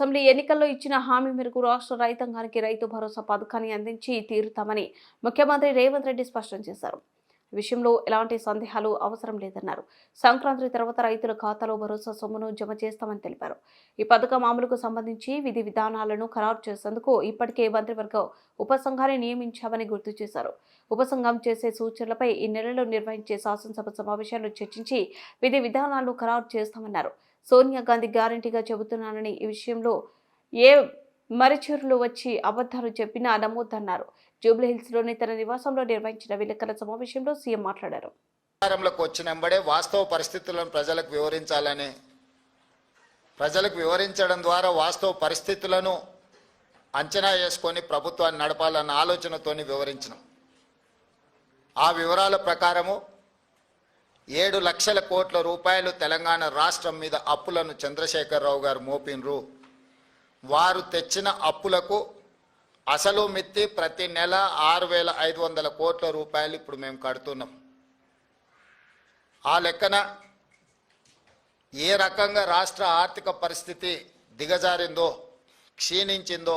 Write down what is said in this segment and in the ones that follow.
Assembly ఎన్నికల్లో ఇచ్చిన హామీ మేరకు రాష్ట్ర రైతాంగానికి రైతు భరోసా పథకాన్ని అందించి తీరుతామని ముఖ్యమంత్రి రేవంత్ రెడ్డి స్పష్టం చేశారు. విషయంలో ఎలాంటి సందేహాలు అవసరం లేదన్నారు. సంక్రాంతి తర్వాత రైతుల ఖాతాలో భరోసా సొమ్మును జమ చేస్తామని తెలిపారు. ఈ పథకం అమలుకు సంబంధించి విధి విధానాలను ఖరారు చేసేందుకు ఇప్పటికే మంత్రివర్గం ఉపసంఘాన్ని నియమించామని గుర్తు చేశారు. ఉపసంఘం చేసే సూచనలపై ఈ నెలలో నిర్వహించే శాసనసభ సమావేశాల్లో చర్చించి విధి విధానాలను ఖరారు చేస్తామన్నారు. సోనియా గాంధీ గ్యారంటీగా చెబుతున్నానని ఈ విషయంలో ఏ మరిచూరులు వచ్చి అబద్ధాలు చెప్పినా నమ్మొద్దన్నారు జూబ్లీహిల్స్లోని తన నివాసంలో నిర్వహించిన విలేకరుల సమావేశంలో సీఎం మాట్లాడారు. అధికారంలోకి వచ్చినంబడే వాస్తవ పరిస్థితులను ప్రజలకు వివరించాలని ప్రజలకు వివరించడం ద్వారా వాస్తవ పరిస్థితులను అంచనా వేసుకొని ప్రభుత్వాన్ని నడపాలన్న ఆలోచనతోని వివరించినాం. ఆ వివరాల ప్రకారము ఏడు లక్షల కోట్ల రూపాయలు తెలంగాణ రాష్ట్రం మీద అప్పులను చంద్రశేఖరరావు గారు మోపినరు. వారు తెచ్చిన అప్పులకు అసలు మిత్తి ప్రతి నెల ఆరు వేల ఐదు వందల కోట్ల రూపాయలు ఇప్పుడు మేము కడుతున్నాం. ఆ లెక్కన ఏ రకంగా రాష్ట్ర ఆర్థిక పరిస్థితి దిగజారిందో క్షీణించిందో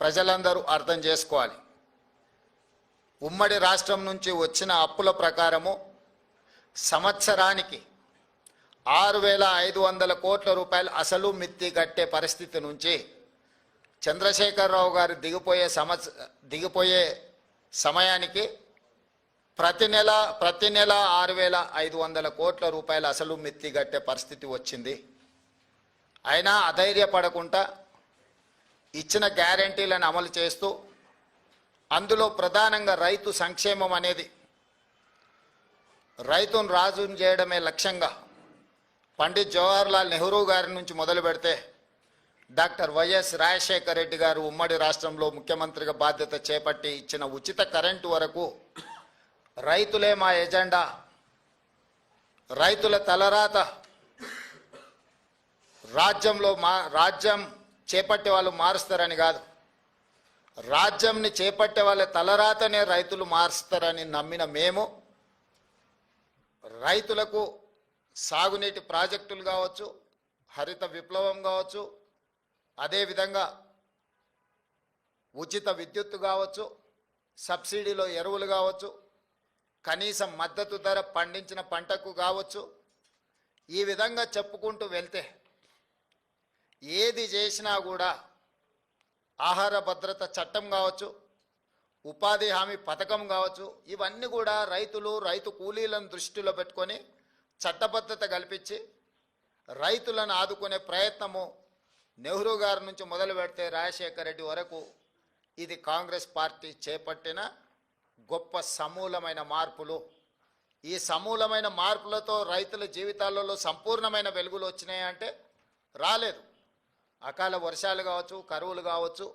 ప్రజలందరూ అర్థం చేసుకోవాలి. ఉమ్మడి రాష్ట్రం నుంచి వచ్చిన అప్పుల ప్రకారము సంవత్సరానికి ఆరు వేల ఐదు వందల కోట్ల రూపాయలు అసలు మిత్తి కట్టే పరిస్థితి నుంచి చంద్రశేఖరరావు గారు దిగిపోయే సంవత్స దిగిపోయే సమయానికి ప్రతి నెల ప్రతి నెల ఆరు వేల ఐదు వందల కోట్ల రూపాయలు అసలు మిత్తి కట్టే పరిస్థితి వచ్చింది. అయినా అధైర్యపడకుండా ఇచ్చిన గ్యారంటీలను అమలు చేస్తూ అందులో ప్రధానంగా రైతు సంక్షేమం అనేది రైతును రాజును చేయడమే లక్ష్యంగా పండిత్ జవహర్లాల్ నెహ్రూ గారి నుంచి మొదలు పెడితే డాక్టర్ వైఎస్ రాజశేఖర రెడ్డి గారు ఉమ్మడి రాష్ట్రంలో ముఖ్యమంత్రిగా బాధ్యత చేపట్టి ఇచ్చిన ఉచిత కరెంటు వరకు రైతులే మా ఎజెండా. రైతుల తలరాత. రాజ్యంలో మా రాజ్యం చేపట్టే వాళ్ళు మారుస్తారని కాదు. రాజ్యంని చేపట్టే వాళ్ళ తలరాతనే రైతులు మారుస్తారని నమ్మిన మేము రైతులకు సాగునీటి ప్రాజెక్టులు కావచ్చు హరిత విప్లవం కావచ్చు అదేవిధంగా ఉచిత విద్యుత్తు కావచ్చు సబ్సిడీలో ఎరువులు కావచ్చు కనీసం మద్దతు ధర పండించిన పంటకు కావచ్చు ఈ విధంగా చెప్పుకుంటూ వెళ్తే ఏది చేసినా కూడా ఆహార భద్రత చట్టం కావచ్చు ఉపాధి హామీ పథకం కావచ్చు ఇవన్నీ కూడా రైతులు రైతు కూలీలను దృష్టిలో పెట్టుకొని చట్టబద్ధత కల్పించి రైతులను ఆదుకునే ప్రయత్నము నెహ్రూ గారి నుంచి మొదలు పెడితే రాజశేఖర రెడ్డి వరకు ఇది కాంగ్రెస్ పార్టీ చేపట్టిన గొప్ప సమూలమైన మార్పులు. ఈ సమూలమైన మార్పులతో రైతుల జీవితాలలో సంపూర్ణమైన వెలుగులు వచ్చినాయంటే రాలేదు. అకాల వర్షాలు కావచ్చు కరువులు కావచ్చు